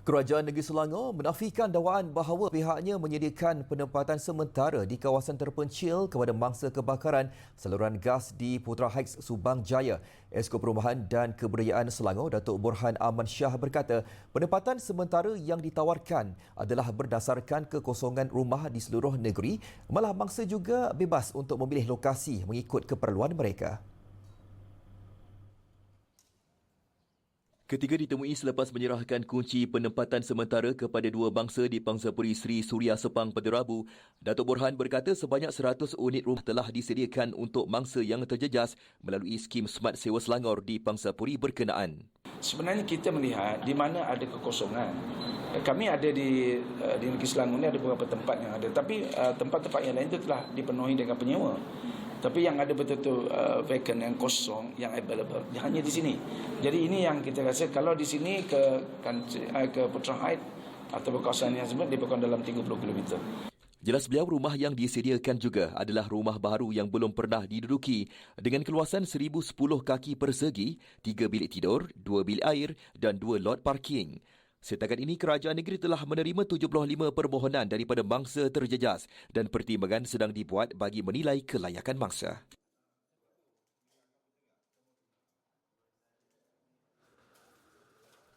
Kerajaan Negeri Selangor menafikan dakwaan bahawa pihaknya menyediakan penempatan sementara di kawasan terpencil kepada mangsa kebakaran saluran gas di Putra Heights, Subang Jaya. Esko Perumahan dan Kebudayaan Selangor, Datuk Burhan Aman Shah berkata, penempatan sementara yang ditawarkan adalah berdasarkan kekosongan rumah di seluruh negeri, malah mangsa juga bebas untuk memilih lokasi mengikut keperluan mereka. Ketiga ditemui selepas menyerahkan kunci penempatan sementara kepada dua bangsa di Pangsapuri Sri Suria Sepang pada Rabu. Datuk Borhan berkata sebanyak 100 unit rumah telah disediakan untuk mangsa yang terjejas melalui skim Smart Sewa Selangor di Pangsapuri berkenaan. Sebenarnya kita melihat di mana ada kekosongan. Kami ada di eh, di negeri Selangor ini ada beberapa tempat yang ada tapi eh, tempat-tempat yang lain itu telah dipenuhi dengan penyewa. Tapi yang ada betul-betul uh, vacant yang kosong yang available hanya di sini. Jadi ini yang kita rasa kalau di sini ke kan, uh, ke atau kawasan yang sebut diperlukan dalam 30 km. Jelas beliau rumah yang disediakan juga adalah rumah baru yang belum pernah diduduki dengan keluasan 1010 kaki persegi, 3 bilik tidur, 2 bilik air dan 2 lot parking. Setakat ini, kerajaan negeri telah menerima 75 permohonan daripada mangsa terjejas dan pertimbangan sedang dibuat bagi menilai kelayakan mangsa.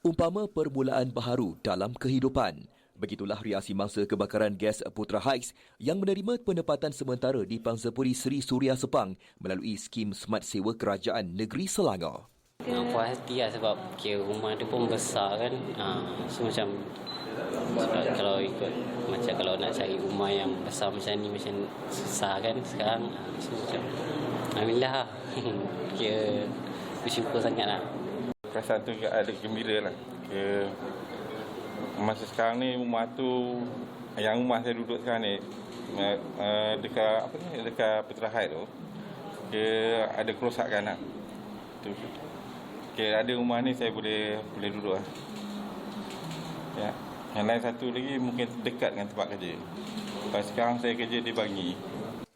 Umpama permulaan baharu dalam kehidupan. Begitulah reaksi mangsa kebakaran gas Putra Heights yang menerima penempatan sementara di Pangsapuri Seri Suria Sepang melalui skim Smart Sewa Kerajaan Negeri Selangor. Uh, puas hati lah sebab kira rumah tu pun besar kan. Uh, so macam sebab kalau ikut macam kalau nak cari rumah yang besar macam ni macam susah kan sekarang. Uh, so macam Alhamdulillah lah. kira bersyukur sangat lah. Perasaan tu ada gembira lah. Kira masa sekarang ni rumah tu yang rumah saya duduk sekarang ni uh, dekat apa ni dekat Petra tu dia ada kerosakan lah. Tu Okay, ada rumah ni saya boleh boleh duduk lah. Ya. Yang lain satu lagi mungkin dekat dengan tempat kerja. Pas sekarang saya kerja di Bangi.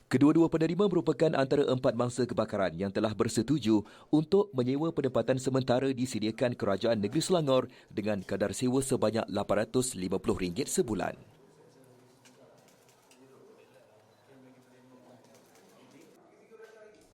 Kedua-dua penerima merupakan antara empat mangsa kebakaran yang telah bersetuju untuk menyewa penempatan sementara disediakan Kerajaan Negeri Selangor dengan kadar sewa sebanyak RM850 sebulan.